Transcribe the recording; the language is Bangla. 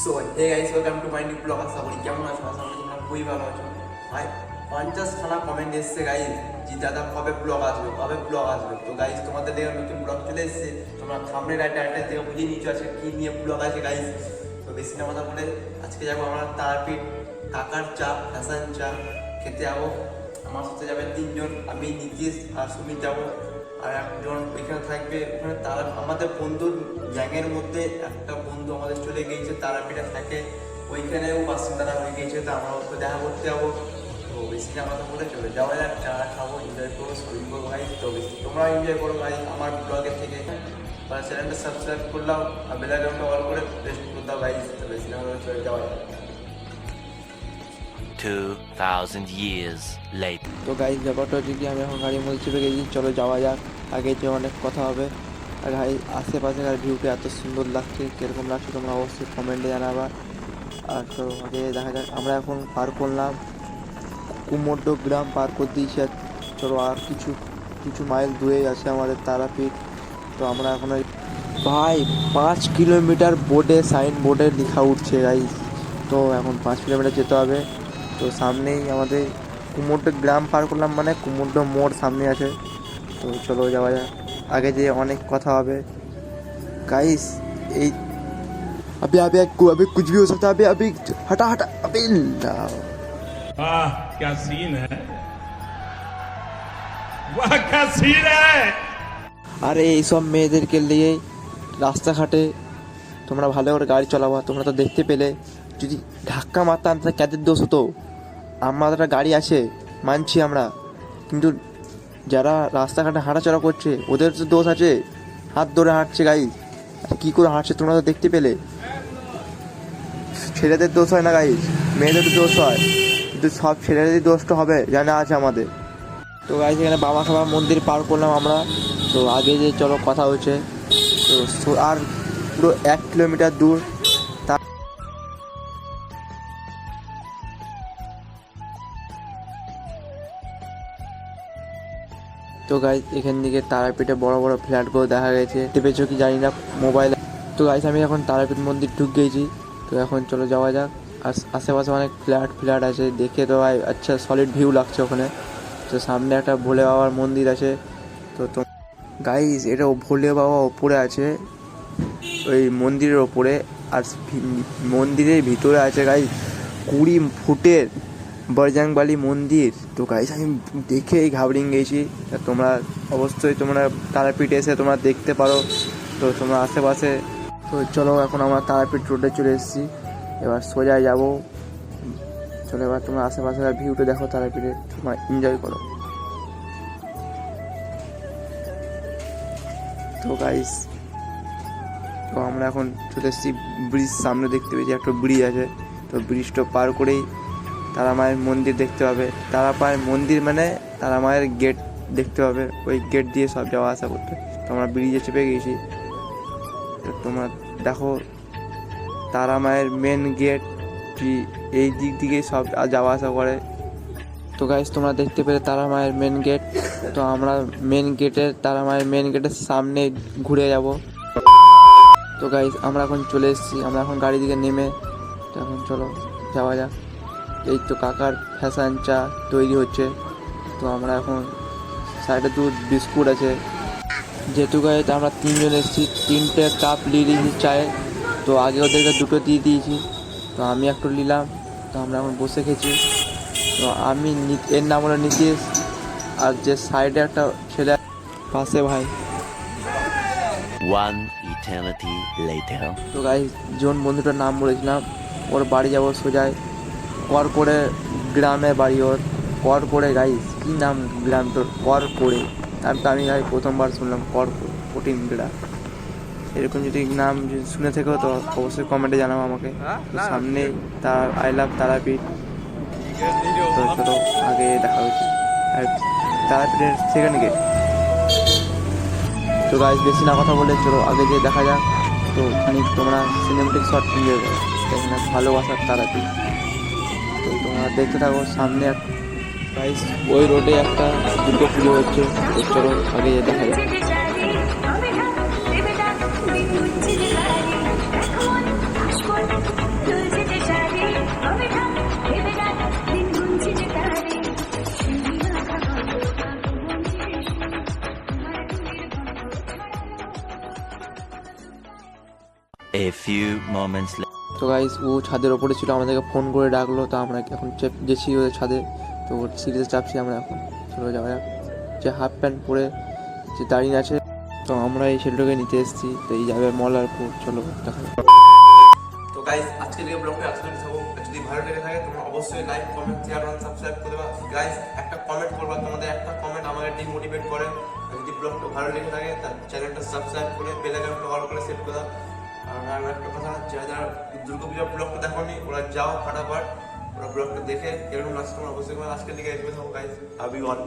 So hey guys welcome to my new blog আশা করি কেমন আছো? আশা করি তোমরা খুবই ভালো আছো। ভাই পঞ্চাশ খানা কমেন্ট এসছে গাইস যে দাদা, কবে ব্লগ আসবে? কবে ব্লগ আসবে? তো গাইস তোমাদের দেখে নতুন ব্লগ চলে এসেছে। তোমরা সামনে রাইটে আইটার থেকে বুঝে নিয়েছো আজকে কি নিয়ে ব্লগ আছে গাইস তো, বেশি না কথা বলে, আজকে যাব আমরা তারাপীঠ কাকার চা হাসান চা খেতে যাব। আমার সাথে যাবে তিনজন, আমি, নীতিশ আর সুমিত যাব। আর একজন ওইখানে থাকবে ওখানে তারা, আমাদের বন্ধুর গ্যাংয়ের মধ্যে একটা বন্ধু আমাদের চলে গিয়েছে তারাপীঠে থাকে। ওইখানেও বাসিন্দারা হয়ে গিয়েছে, তো আমরা ওকে দেখা করতে যাব। তো বেশি কথা বলে চলে যাওয়া যাক, চা খাব এনজয় করব শরীর করব, ভাই। তো বেশি তোমরা এনজয় করো ভাই, আমার ব্লগের থেকে। চ্যানেলটা সাবস্ক্রাইব করলাম, আর বেলাগ্রামটা অল করে রেস্ট করতাম ভাই। তো বেশি না চলে যাওয়া যাক। 2,000 years later. তো গাইজ ব্যাপারটা কি আমি এখন গাড়ির মধ্যে চেপে গেছি চলো যাওয়া যাক। আগে যে অনেক কথা হবে। আর ভাই আশেপাশেকার ভিউটা এত সুন্দর লাগছে কীরকম লাগছে তোমরা অবশ্যই কমেন্টে জানাবা। আর চলো আগে দেখা যাক আমরা এখন পার করলাম। কুমোড্ড গ্রাম পার করে দিয়েছি আর চলো আর কিছু কিছু মাইল দূরেই আছে আমাদের তারাপীঠ। তো আমরা এখন ভাই পাঁচ কিলোমিটার বোর্ডে সাইন বোর্ডে লেখা উঠছে গাইজ তো এখন পাঁচ কিলোমিটার যেতে হবে। তো সামনেই আমাদের কুমোড্ড গ্রাম পার করলাম মানে কুমোড্ড মোড় সামনে আছে তো চলো যাওয়া যাক আগে যে অনেক কথা হবে গাইস এই अभी अभी अभी कुछ भी हो सकता है अभी अभी हटा हटा अभी ना। वाह क्या सीन है वाह क्या सीन है আরে এইসব মেয়েদেরকে নিয়ে রাস্তাঘাটে তোমরা ভালো করে গাড়ি চালাবা তোমরা তো দেখতে পেলে যদি ধাক্কা মারতাম তাহলে ক্যাদের দোষ হতো আমাদের গাড়ি আছে, মানছি আমরা। কিন্তু যারা রাস্তাঘাটে হাঁটাচলা করছে, ওদের তো দোষ আছে। হাত ধরে হাঁটছে গাড়ি। কী করে হাঁটছে তোমরা তো দেখতে পেলে? ছেলেদের দোষ হয় না গাইজ মেয়েদের দোষ হয়। কিন্তু সব ছেলেদেরই দোষটা হবে, জানা আছে আমাদের। তো গাইজ এখানে বাবা খাবার মন্দির পার করলাম আমরা। তো আগে যে চলো কথা হচ্ছে তো আর পুরো এক কিলোমিটার দূর তো গাইজ এখান থেকে তারাপীঠে বড় বড় ফ্ল্যাটগুলো দেখা গেছে। পেয়েছ কি জানি না মোবাইলে তো গাইজ আমি এখন তারাপীঠ মন্দির ঢুক গেছি। তো এখন চলো যাওয়া যাক। আর আশেপাশে অনেক ফ্ল্যাট ফ্ল্যাট আছে। দেখে তো ভাই আচ্ছা সলিড ভিউ লাগছে ওখানে। তো সামনে একটা ভোলে বাবার মন্দির আছে। তো তো গাইজ এটা ভোলে বাবা ওপরে আছে। ওই মন্দিরের ওপরে। আর মন্দিরের ভিতরে আছে গাইজ কুড়ি ফুটের বরজাংবালি মন্দির। তো গাইজ আমি দেখেই ঘাবড়িয়ে গেছি। তোমরা অবশ্যই তোমরা তারাপীঠ এসে তোমরা দেখতে পারো। তো তোমরা আশেপাশে, তো চলো এখন আমরা তারাপীঠ রোডে চলে এসেছি। এবার সোজা যাব। চলো এবার তোমরা আশেপাশে ভিউটা দেখো তারাপীঠে, তোমরা এনজয় করো। তো গাইস তো আমরা এখন চলে এসেছি ব্রিজ, সামনে দেখতে পেয়েছি একটা ব্রিজ আছে। তো ব্রিজটা পার করেই তারা মায়ের মন্দির দেখতে পাবে। তারা মায়ের মন্দির মানে তারা মায়ের গেট দেখতে পাবে। ওই গেট দিয়ে সব যাওয়া আসা করতে। তো আমরা ব্রিজে চেপে গেছি। তোমরা দেখো তারা মায়ের মেন গেট এই দিক দিকে সব যাওয়া আসা করে। তো গাইজ তোমরা দেখতে পেলে তারা মায়ের মেন গেট তো আমরা মেন গেটের তারা মায়ের মেন গেটের সামনে ঘুরে যাব। তো গাইজ আমরা এখন চলে এসেছি। আমরা এখন গাড়ি দিকে নেমে। তো এখন চলো, যাওয়া যাক। এই তো কাকার ফ্যাশান চা তৈরি হচ্ছে। তো আমরা এখন সাইডে দুধ বিস্কুট আছে। যেহেতু গাইতে আমরা তিনজন এসেছি তিনটে কাপ নিয়ে দিয়েছি চায়ের তো আগে ওদেরকে দুটো দিয়ে দিয়েছি। তো আমি একটু নিলাম তো আমরা এখন বসে খেয়েছি। তো আমি এর নাম হলো নীতিশ। আর যে সাইডে একটা ছেলে পাশে ভাই। Later. তো গাই জন বন্ধুটার নাম বলেছিলাম। ওর বাড়ি যাব সোজায়। কর করে গ্রামে বাড়ি ওর কর করে গাইস কী নাম গ্রাম তোর? কর করে। আমি তো আমি গাই প্রথমবার শুনলাম কর কঠিন গ্রাম। এরকম যদি নাম যদি শুনে থেকো তো অবশ্যই কমেন্টে জানাব আমাকে। তো সামনেই তার আই লাভ তারাপীঠ। তো চলো আগে দেখা হয়েছে আর তারাপীঠের সেকেন্ড গেট তো গাইজ বেশি না কথা বলে চলো আগে যে দেখা যাক। তো খানিক তোমরা সিনেমেটিক শট করো এখানে ভালোবাসার তারাপীঠ। তো তোমরা দেখতে থাকো, সামনে এক প্রাইস ওই রোডে একটা দুটো পুজো হচ্ছে চলো আগে যেতে হবে A few moments later. তো গাইস ও ছাদের ওপরে ছিল, আমাদেরকে ফোন করে ডাকলো, তো আমরা এখন গেছি ওদের ছাদে, তো ওর সিরিজে চাপছি আমরা এখন। চলো যাওয়া যাক। যে হাফ প্যান্ট পরে যে দাঁড়িয়ে আছে, তো আমরা এই ছেলেটাকে নিতে এসেছি, তো এই যাবে মলারপুর চলো দেখা যাক। গাইস আজকের এই ব্লগটা যদি ভালো লেগে থাকে, তোমরা অবশ্যই লাইক কমেন্ট শেয়ার আর সাবস্ক্রাইব করে দেবা গাইস একটা কমেন্ট করবা, তোমাদের একটা কমেন্ট আমাকে ডিমোটিভেট করে। যদি ব্লগটা ভালো লেগে থাকে তার চ্যানেলটা সাবস্ক্রাইব করে বেল আইকনটা অল করে সেট করে দাও। আর একটা কথা যারা যারা দুর্গাপূজার ব্লগটা দেখোনি ওরা যাও ফাটাফাট, ওরা ব্লগটা দেখে এরকম লাগছে তোমরা অবশ্যই করে আজকের দিকে আসবে থাকো গাইজ আবি অল